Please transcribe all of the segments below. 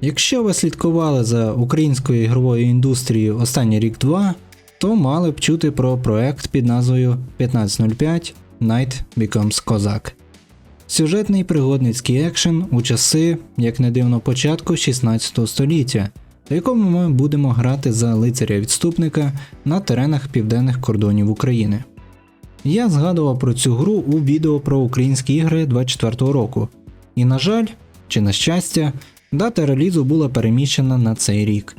Якщо ви слідкували за українською ігровою індустрією останній рік-два, то мали б чути про проект під назвою 1505 Night Becomes Cossack. Сюжетний пригодницький екшен у часи, як не дивно, початку 16 століття, в якому ми будемо грати за лицаря-відступника на теренах південних кордонів України. Я згадував про цю гру у відео про українські ігри 24 року, і, на жаль, чи на щастя, дата релізу була переміщена на цей рік.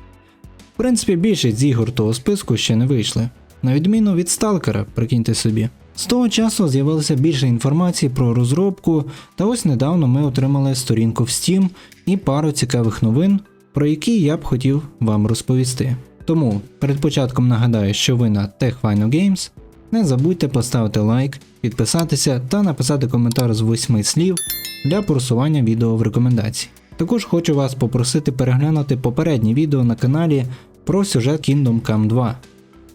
В принципі, більшість з ігор того списку ще не вийшли, на відміну від Сталкера, прикиньте собі. З того часу з'явилося більше інформації про розробку, та ось недавно ми отримали сторінку в Steam і пару цікавих новин, про які я б хотів вам розповісти. Тому перед початком нагадаю, що ви на TechFino Games. Не забудьте поставити лайк, підписатися та написати коментар з 8 слів для просування відео в рекомендації. Також хочу вас попросити переглянути попереднє відео на каналі про сюжет Kingdom Come 2.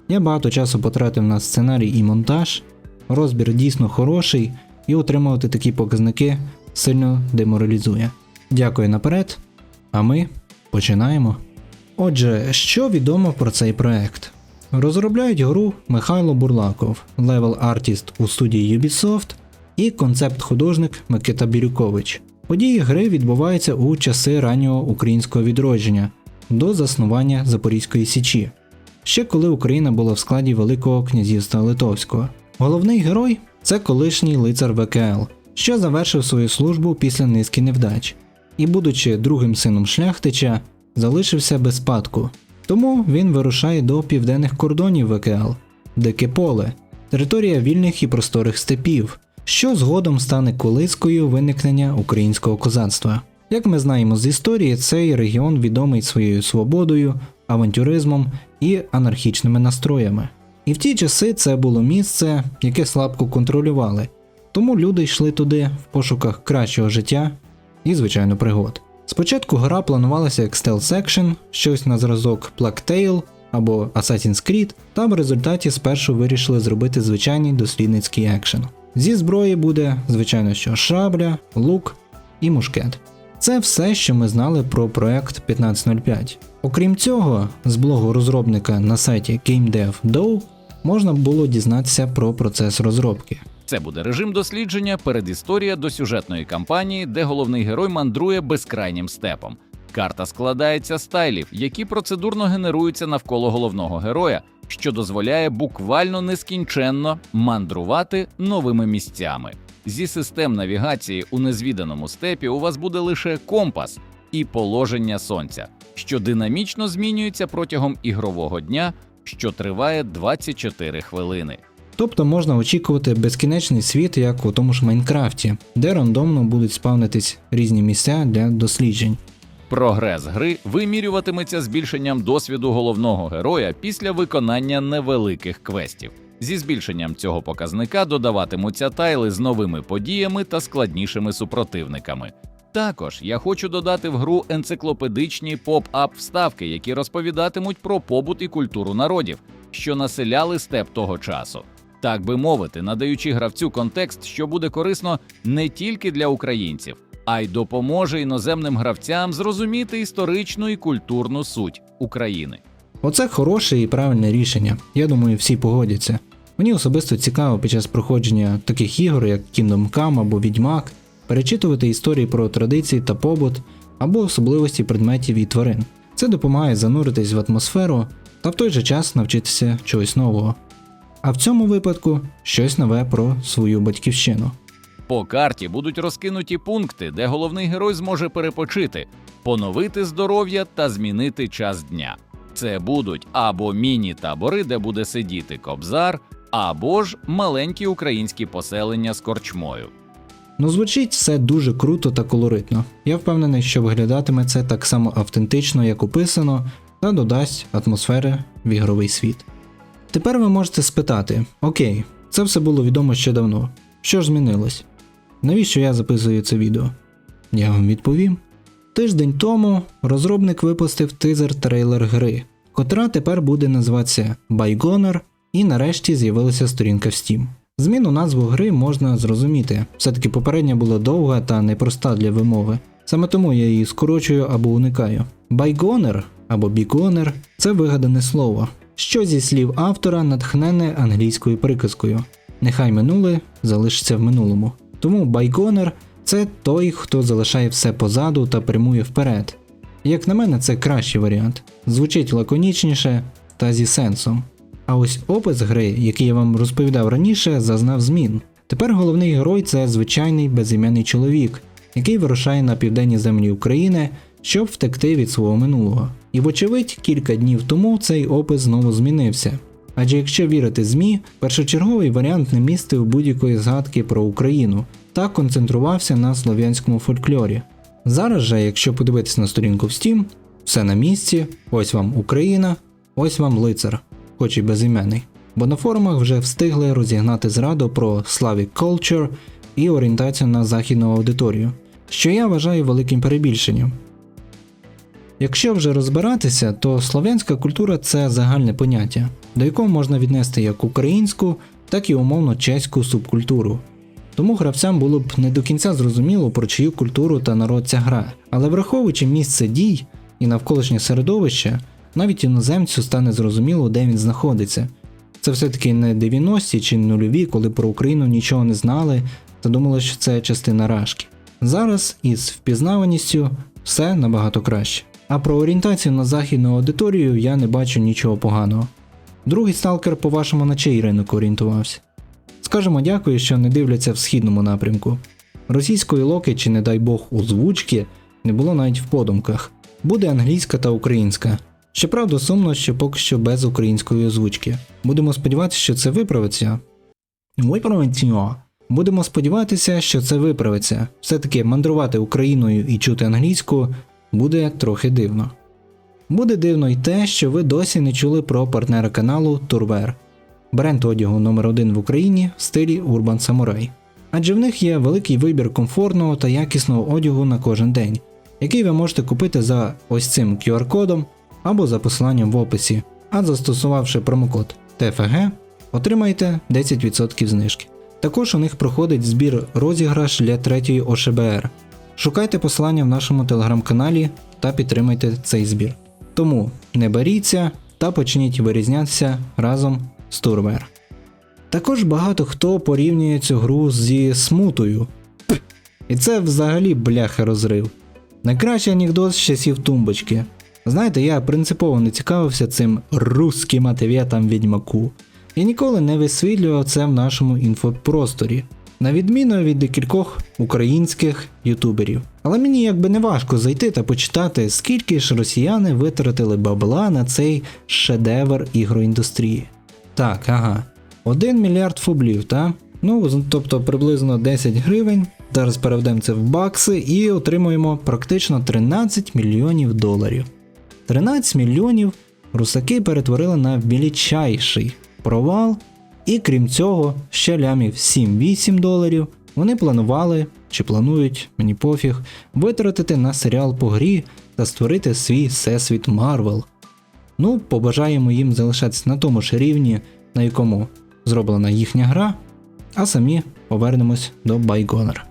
Я багато часу потратив на сценарій і монтаж, розбір дійсно хороший, і отримувати такі показники сильно деморалізує. Дякую наперед, а ми починаємо. Отже, що відомо про цей проект? Розробляють гру Михайло Бурлаков, левел артіст у студії Ubisoft і концепт-художник Микита Бірюкович. Події гри відбуваються у часи раннього українського відродження до заснування Запорізької Січі, ще коли Україна була в складі Великого князівства Литовського. Головний герой це колишній лицар ВКЛ, що завершив свою службу після низки невдач, і, будучи другим сином шляхтича, залишився без спадку. Тому він вирушає до південних кордонів ВКЛ, Дике поле, територія вільних і просторих степів, що згодом стане колискою виникнення українського козацтва. Як ми знаємо з історії, цей регіон відомий своєю свободою, авантюризмом і анархічними настроями. І в ті часи це було місце, яке слабко контролювали, тому люди йшли туди в пошуках кращого життя і, звичайно, пригод. Спочатку гра планувалася як стелс екшен, щось на зразок Plague або Assassin's Creed, та в результаті спершу вирішили зробити звичайний дослідницький екшен. Зі зброї буде, звичайно, що шабля, лук і мушкет. Це все, що ми знали про проект 1505. Окрім цього, з блогу розробника на сайті GameDev.do можна було дізнатися про процес розробки. Це буде режим дослідження, передісторія до сюжетної кампанії, де головний герой мандрує безкрайнім степом. Карта складається з тайлів, які процедурно генеруються навколо головного героя, що дозволяє буквально нескінченно мандрувати новими місцями. Зі систем навігації у незвіданому степі у вас буде лише компас і положення сонця, що динамічно змінюється протягом ігрового дня, що триває 24 хвилини. Тобто можна очікувати безкінечний світ, як у тому ж Майнкрафті, де рандомно будуть спавнитись різні місця для досліджень. Прогрес гри вимірюватиметься збільшенням досвіду головного героя після виконання невеликих квестів. Зі збільшенням цього показника додаватимуться тайли з новими подіями та складнішими супротивниками. Також я хочу додати в гру енциклопедичні поп-ап вставки, які розповідатимуть про побут і культуру народів, що населяли степ того часу. Так би мовити, надаючи гравцю контекст, що буде корисно не тільки для українців, а й допоможе іноземним гравцям зрозуміти історичну і культурну суть України. Оце хороше і правильне рішення. Я думаю, всі погодяться. Мені особисто цікаво під час проходження таких ігор, як Kingdom Come або Відьмак, перечитувати історії про традиції та побут або особливості предметів і тварин. Це допомагає зануритись в атмосферу та в той же час навчитися чогось нового. А в цьому випадку щось нове про свою батьківщину. По карті будуть розкинуті пункти, де головний герой зможе перепочити, поновити здоров'я та змінити час дня. Це будуть або міні-табори, де буде сидіти кобзар, або ж маленькі українські поселення з корчмою. Ну, звучить все дуже круто та колоритно. Я впевнений, що виглядатиме це так само автентично, як описано, та додасть атмосфери в ігровий світ. Тепер ви можете спитати: Окей, це все було відомо ще давно. Що ж змінилось? Навіщо я записую це відео? Я вам відповім. Тиждень тому розробник випустив тизер трейлер гри, котра тепер буде називатися Bygoner, і нарешті з'явилася сторінка в Steam. Зміну назву гри можна зрозуміти, все-таки попередня була довга та непроста для вимови. Саме тому я її скорочую або уникаю. Байгонер або бігонер це вигадане слово, що зі слів автора натхнене англійською приказкою. Нехай минуле залишиться в минулому. Тому байгонер це той, хто залишає все позаду та прямує вперед. Як на мене, це кращий варіант. Звучить лаконічніше та зі сенсом. А ось опис гри, який я вам розповідав раніше, зазнав змін. Тепер головний герой це звичайний безіменний чоловік, який вирушає на південні землі України, щоб втекти від свого минулого. І вочевидь, кілька днів тому цей опис знову змінився. Адже якщо вірити ЗМІ, першочерговий варіант не містив будь-якої згадки про Україну та концентрувався на слов'янському фольклорі. Зараз же, якщо подивитися на сторінку в Steam, все на місці, ось вам Україна, ось вам лицар, хоч і безіменний. Бо на форумах вже встигли розігнати зраду про Slavic Culture і орієнтацію на західну аудиторію, що я вважаю великим перебільшенням. Якщо вже розбиратися, то слов'янська культура це загальне поняття, до якого можна віднести як українську, так і умовно чеську субкультуру. Тому гравцям було б не до кінця зрозуміло, про чию культуру та народ ця гра, але враховуючи місце дій і навколишнє середовище, навіть іноземцю стане зрозуміло, де він знаходиться. Це все-таки не 90-ті чи нульові, коли про Україну нічого не знали та думали, що це частина рашки. Зараз із впізнаваністю все набагато краще. А про орієнтацію на західну аудиторію я не бачу нічого поганого. Другий сталкер, по-вашому, на чий ринок орієнтувався. Скажемо дякую, що не дивляться в східному напрямку. Російської локи чи, не дай Бог, озвучки не було навіть в подумках. Буде англійська та українська. Щоправда, сумно, що поки що без української озвучки. Будемо сподіватися, що це виправиться. Виправиться. Будемо сподіватися, що це виправиться. Все-таки мандрувати Україною і чути англійську буде трохи дивно. Буде дивно й те, що ви досі не чули про партнера каналу Турвер, бренд одягу номер 1 в Україні в стилі Urban Samurai. Адже в них є великий вибір комфортного та якісного одягу на кожен день, який ви можете купити за ось цим QR-кодом або за посиланням в описі, а застосувавши промокод TFG, отримаєте 10% знижки. Також у них проходить збір розіграш для третьої ОШБР. Шукайте посилання в нашому телеграм-каналі та підтримайте цей збір. Тому не боріться та почніть вирізнятися разом з Турвер. Також багато хто порівнює цю гру зі смутою. І це взагалі бляха розрив. Найкращий анекдот з часів тумбочки. Знаєте, я принципово не цікавився цим русським ответом відьмаку. Я ніколи не висвітлював це в нашому інфопросторі, на відміну від декількох українських ютуберів. Але мені якби не важко зайти та почитати, скільки ж росіяни витратили бабла на цей шедевр ігроіндустрії. Так, ага. 1 мільярд фублів, та? Ну, тобто приблизно 10 гривень. Зараз переведемо це в бакси і отримуємо практично 13 мільйонів доларів. 13 мільйонів русаки перетворили на величайший провал, і крім цього, ще лямів 7-8 доларів вони планували чи планують, мені пофіг, витратити на серіал по грі та створити свій всесвіт Марвел. Ну, побажаємо їм залишатися на тому ж рівні, на якому зроблена їхня гра, а самі повернемось до Байгонер.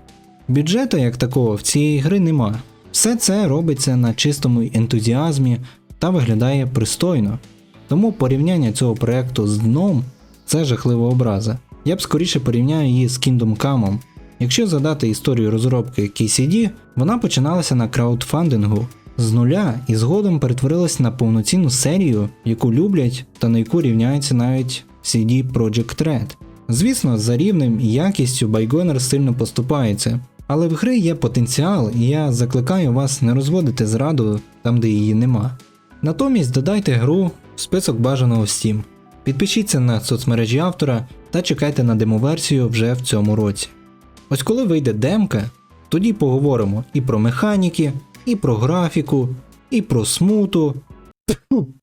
Бюджету як такого в цієї гри нема. Все це робиться на чистому ентузіазмі та виглядає пристойно. Тому порівняння цього проекту з дном це жахлива образа. Я б скоріше порівняю її з Kingdom Come. Якщо згадати історію розробки KCD, вона починалася на краудфандингу з нуля і згодом перетворилась на повноцінну серію, яку люблять та на яку рівняється навіть CD Projekt Red. Звісно, за рівнем і якістю Байгонер сильно поступається, але в гри є потенціал, і я закликаю вас не розводити зраду там, де її нема. Натомість додайте гру в список бажаного Steam. Підпишіться на соцмережі автора та чекайте на демоверсію вже в цьому році. Ось коли вийде демка, тоді поговоримо і про механіки, і про графіку, і про смуту.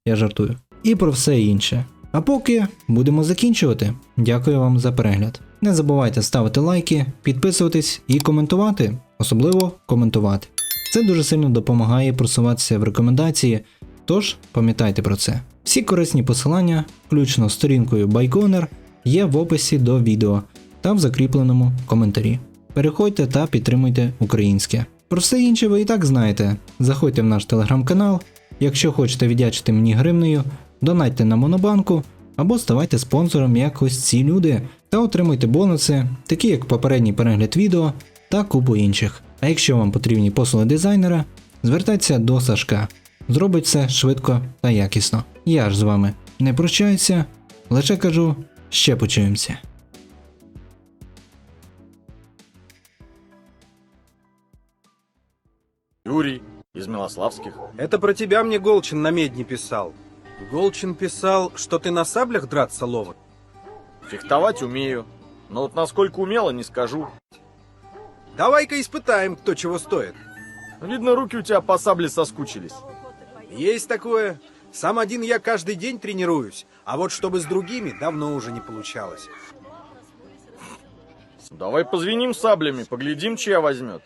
Я жартую. І про все інше. А поки будемо закінчувати. Дякую вам за перегляд. Не забувайте ставити лайки, підписуватись і коментувати, особливо коментувати. Це дуже сильно допомагає просуватися в рекомендації, тож пам'ятайте про це. Всі корисні посилання, включно з сторінкою Байконер, є в описі до відео та в закріпленому коментарі. Переходьте та підтримуйте українське. Про все інше ви і так знаєте. Заходьте в наш телеграм-канал. Якщо хочете віддячити мені гривнею, донатьте на монобанку або ставайте спонсором як ось ці люди та отримуйте бонуси, такі як попередній перегляд відео та купу інших. А якщо вам потрібні послуги дизайнера, звертайтеся до Сашка Зробить все швидко та якісно. Я ж з вами не прощаюся, лише кажу, ще почуємося. Юрий из Милославских. Это про тебя мне Голчин на медне писал. Голчин писал, что ты на саблях драться ловок. Фехтовать умею. Но вот насколько умело, не скажу. Давай-ка испытаем, кто чего стоит. Видно, руки у тебя по сабле соскучились. Есть такое. Сам один я каждый день тренируюсь, а вот чтобы с другими давно уже не получалось. Давай позвеним саблями, поглядим, чья возьмет.